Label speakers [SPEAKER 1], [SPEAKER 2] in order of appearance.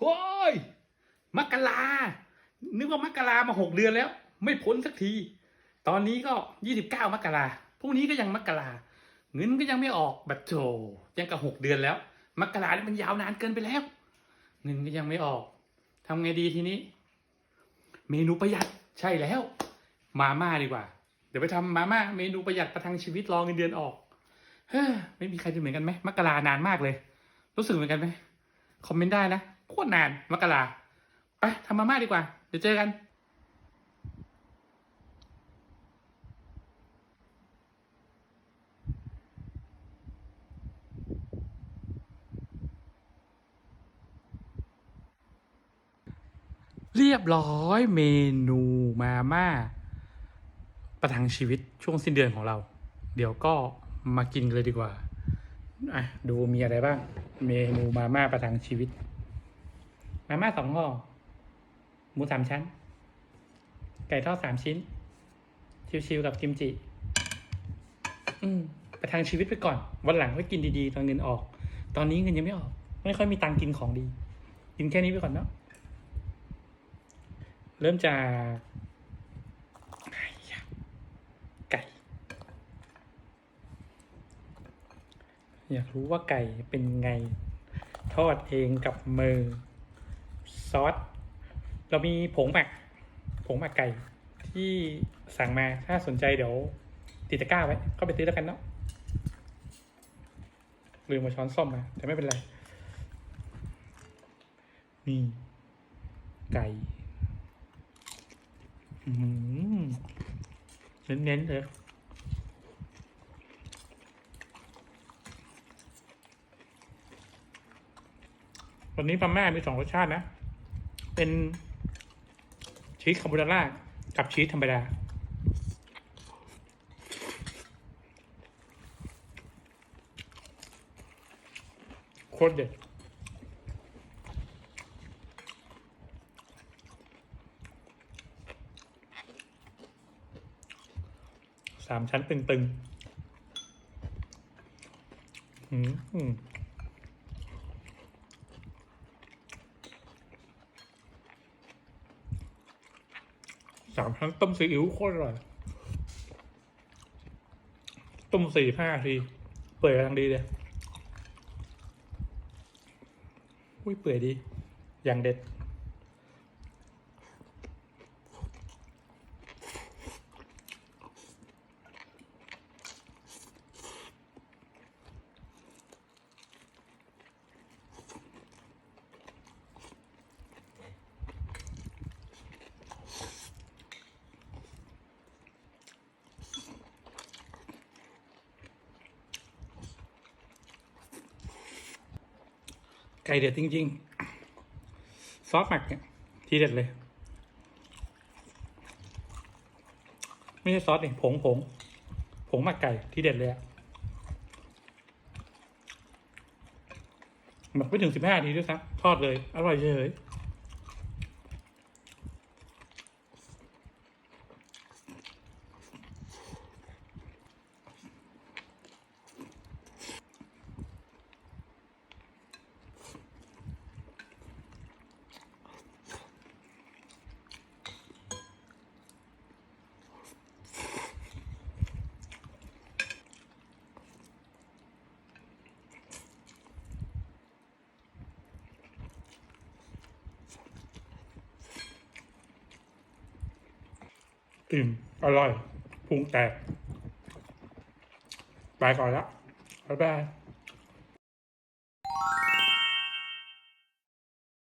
[SPEAKER 1] โอ้ยมกรานึกว่ามกรามาหกเดือนแล้ว ไม่พ้นสักที ตอนนี้ก็ยี่สิบเก้ามกราพรุ่งนี้ก็ยังมกราเงินก็ยังไม่ออกแบบโถยังกับหกเดือนแล้ว มกรานี่มันยาวนานเกินไปแล้ว เงินก็ยังไม่ออกทำไงดีทีนี้ เมนูประหยัดใช่แล้ว มาม่าดีกว่า เดี๋ยวไปทำมาม่าเมนูประหยัดประทังชีวิตรอเงินเดือนออกเฮ้ไม่มีใครเป็นเหมือนกันไหมมกรานานมากเลย รู้สึกเหมือนกันไหมคอมเมนต์ได้นะ โคตรนานมกราไปทำมาม่าดีกว่า เดี๋ยวเจอกันเรียบร้อยเมนูมาม่า ประทังชีวิตช่วงสิ้นเดือนของเรา เดี๋ยวก็มากินกันเลยดีกว่าอะดูมีอะไรบ้าง เมนูมาม่าประทังชีวิต มาม่าสองห่อหมูสามชั้น ไก่ทอดสามชิ้น ชิวๆกับกิมจิ อืมประทังชีวิตไปก่อน วันหลังไว้กินดีๆ ตอนเงินออก ตอนนี้เงินยังไม่ออก ไม่ค่อยมีตังค์กินของดี กินแค่นี้ไปก่อนเนาะเริ่มจากไก่อะไก่อยากรู้ว่าไก่เป็นไง ทอดเองกับมือ ซอส เรามีผงหมัก ผงหมักไก่ที่สั่งมาถ้าสนใจเดี๋ยวติดตะกร้าไว้ก็ไปซื้อแล้วกันเนาะลืมมาช้อนส้อมมาแต่ไม่เป็นไร นี่ ไก่เน้นๆเลยวันนี้มาม่ามีสองรสชาตินะ เป็นชีสคาโบนาร่ากับชีสธรรมดา โคตรเด็ดสามชั้นตึงๆ อืม สามชั้งต้มซีอิ๊วโคตรอร่อย ต้มสี่ห้าที เปื่อยกำลังดีเลยอุ้ยเปื่อยดี อย่างเด็ด ไก่เด็ดจริง ๆ ซอสหมักเนี่ยทีเด็ดเลย ไม่ใช่ซอสเองผงผงผงหมักไก่ที่เด็ดเลยอะหมักไม่ถึงสิบห้าทีด้วยซ้ำทอดเลย อร่อยเฉย อิ่มอร่อยพุงแตก ไปก่อนละบ๊ายบาย